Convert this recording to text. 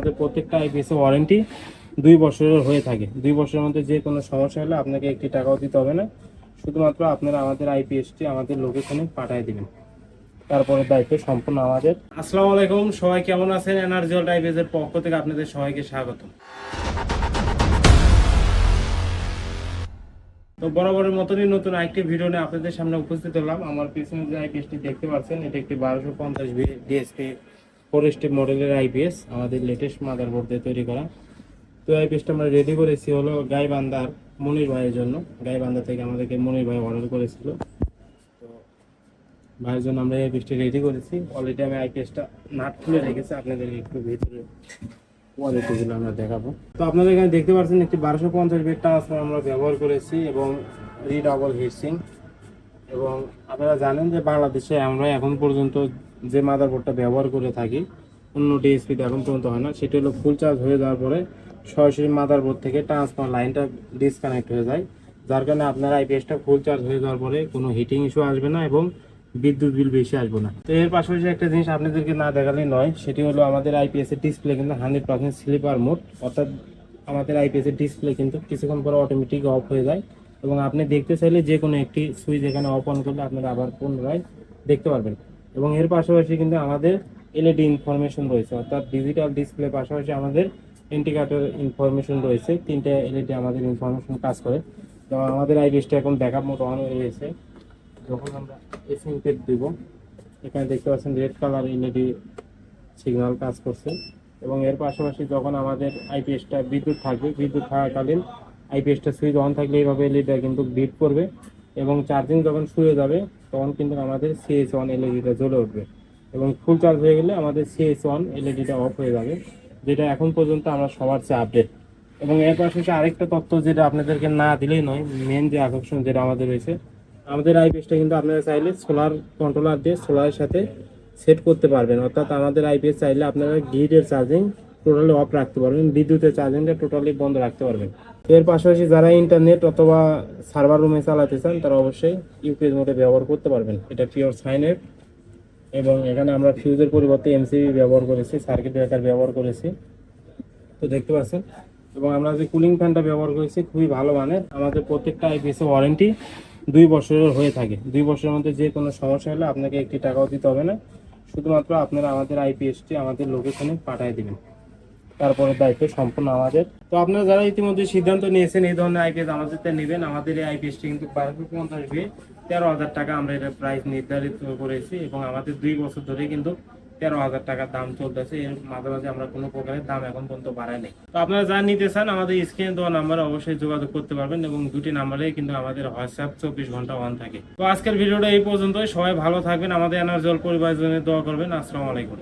আমাদের প্রত্যেকটা IPS warranty দুই বছরের হয়ে থাকে। দুই বছরের মধ্যে যে কোনো সমস্যা হলে আপনাকে একটি টাকাও দিতে হবে না। শুধুমাত্র আপনারা আমাদের আইপিএসটি আমাদের লোকেশনে পাঠিয়ে দেবেন। তারপরে দায়িত্ব সম্পূর্ণ আমাদের। আসসালামু আলাইকুম, সবাই কেমন আছেন? এনার্জিয়াল টাইপের পক্ষ থেকে আপনাদের সবাইকে স্বাগত তো বরাবরের মতনই নতুন আরেকটি ভিডিও নিয়ে আপনাদের সামনে উপস্থিত হলাম। আমার পিছনে যে আইপিএসটি দেখতে পাচ্ছেন, এটা একটি বারোশো পঞ্চাশ ডিএসপি ফোর স্টেপ মডেলের আইপিএস আমাদের লেটেস্ট মাদারবোর্ড দিয়ে তৈরি করা। তো আইপিএসটা আমরা রেডি করেছি হলো গাইবান্ধার মনির ভাইয়ের জন্য। গাইবান্ধা থেকে আমাদেরকে মনির ভাই অর্ডার করেছিল। তো ভাইয়ের জন্য আমরা এই পিসটি রেডি করেছি। অলরেডি আমি আইপিএসটা নাট খুলে রেখেছি আপনাদের একটু ভিতরে কোয়ালিটিগুলো আমরা দেখাবো। তো আপনারা এখানে দেখতে পাচ্ছেন একটি বারোশো পঞ্চাশ বেড ট্রান্সফার আমরা ব্যবহার করেছি এবং রিডাবল হিটসিং এবং আপনারা জানেন যে বাংলাদেশে আমরা এখন পর্যন্ত যে মাদারবোর্ডটা ব্যবহার করে থাকি, অন্য ডিএসপিতে এখন পর্যন্ত হয় না। সেটা হলো ফুল চার্জ হয়ে যাওয়ার পরে সরাসরি মাদারবোর্ড থেকে ট্রান্সফার লাইনটা ডিসকানেক্ট হয়ে যায়। যার কারণে আপনার আইপিএসটা ফুল চার্জ হয়ে যাওয়ার পরে কোনো হিটিং ইস্যু আসবে না এবং বিদ্যুৎ বিল বেশি আসবে না। তো এর পাশাপাশি একটা জিনিস আপনাদেরকে না দেখালে নয়, সেটি হলো আমাদের আইপিএস এর ডিসপ্লে কিন্তু হান্ড্রেড পার্সেন্ট স্লিপার মোড অর্থাৎ আমাদের আইপিএস এর ডিসপ্লে কিন্তু কিছুক্ষণ পরে অটোমেটিক অফ হয়ে যায় এবং আপনি দেখতে চাইলে যে কোনো একটি সুইচ এখানে অফ অন করলে আপনারা আবার পুনরায় দেখতে পারবেন। এবং এর পাশাপাশি কিন্তু আমাদের এলইডি ইনফরমেশন রয়েছে, অর্থাৎ ডিজিটাল ডিসপ্লে পাশাপাশি আমাদের ইন্ডিকেটর ইনফরমেশন রয়েছে। তিনটে এলইডি আমাদের ইনফরমেশন কাজ করে। তো আমাদের আইপিএসটা এখন ব্যাকআপ মোড অন হয়ে গেছে। যখন আমরা এসিং পেড দিব, এখানে দেখতে পাচ্ছেন রেড কালার এলইডি সিগন্যাল কাজ করছে। এবং এর পাশাপাশি যখন আমাদের আইপিএসটা বিদ্যুৎ থাকবে, বিদ্যুৎ থাকাকালীন আইপিএসটা সুইচ অন থাকলে এইভাবে এলইডিটা কিন্তু বিট করবে। এবং চার্জিং যখন শুয়ে যাবে, তখন কিন্তু আমাদের সিএস ওয়ান এলইডিটা জ্বলে উঠবে। এবং ফুল চার্জ হয়ে গেলে আমাদের সিএস ওয়ান এলইডিটা অফ হয়ে যাবে, যেটা এখন পর্যন্ত আমরা সবার চেয়ে আপডেট এবং এর পাশাপাশি আরেকটা তথ্য যেটা আপনাদেরকে না দিলেই নয় মেন যে আকর্ষণ যেটা আমাদের রয়েছে, আমাদের আইপিএসটা কিন্তু আপনারা চাইলে সোলার কন্ট্রোলার দিয়ে সোলারের সাথে সেট করতে পারবেন। অর্থাৎ আমাদের আইপিএস চাইলে আপনারা গ্রিডের চার্জিং টোটালি অফ রাখতে পারবেন বিদ্যুতের চার্জিংটা টোটালি বন্ধ রাখতে পারবেন। এর পাশাপাশি যারা ইন্টারনেট অথবা সার্ভার রুমে চালাতে চান, তারা অবশ্যই ইউপিএস মোডে ব্যবহার করতে পারবেন। এটা পিওর সাইনের এবং এখানে আমরা ফিউজের পরিবর্তে এমসিবি ব্যবহার করেছি সার্কিট ব্রেকার ব্যবহার করেছি। তো দেখতে পাচ্ছেন? এবং আমরা যে কুলিং ফ্যানটা ব্যবহার করেছি, খুবই ভালো মানের। আমাদের প্রত্যেকটা আইপিএস ওয়ারেন্টি দুই বছরের হয়ে থাকে। দুই বছরের মধ্যে যে কোনো সমস্যা হলে আপনাকে একটি টাকাও দিতে হবে না। শুধুমাত্র আপনারা আমাদের আইপিএসটি আমাদের লোকেশনে পাঠিয়ে দিবেন। তারপরে দায়িত্ব সম্পূর্ণ আমাদের। তো আপনারা যারা ইতিমধ্যে সিদ্ধান্ত নিয়েছেন এই ধরনের আইপিএস আমাদের নেবেন, আমাদের এই আইপিএসটি কিন্তু বারোশো পঞ্চাশ তেরো হাজার টাকা আমরা এটা প্রাইস নির্ধারিত করেছি এবং আমাদের দুই বছর ধরে কিন্তু তেরো হাজার টাকার দাম চলতেছে। এর মাঝে মাঝে আমরা কোনো প্রকারের দাম এখন পর্যন্ত বাড়াই নাই। তো আপনারা যা নিতে চান আমাদের স্ক্রিনে দেওয়া নাম্বারে অবশ্যই যোগাযোগ করতে পারবেন এবং দুটি নাম্বারে কিন্তু আমাদের হোয়াটসঅ্যাপ চব্বিশ ঘণ্টা অন থাকে। তো আজকের ভিডিওটা এই পর্যন্তই। সবাই ভালো থাকবেন। আমাদের এনার্জল পরিবারের জন্য দোয়া করবেন। আসসালামু আলাইকুম।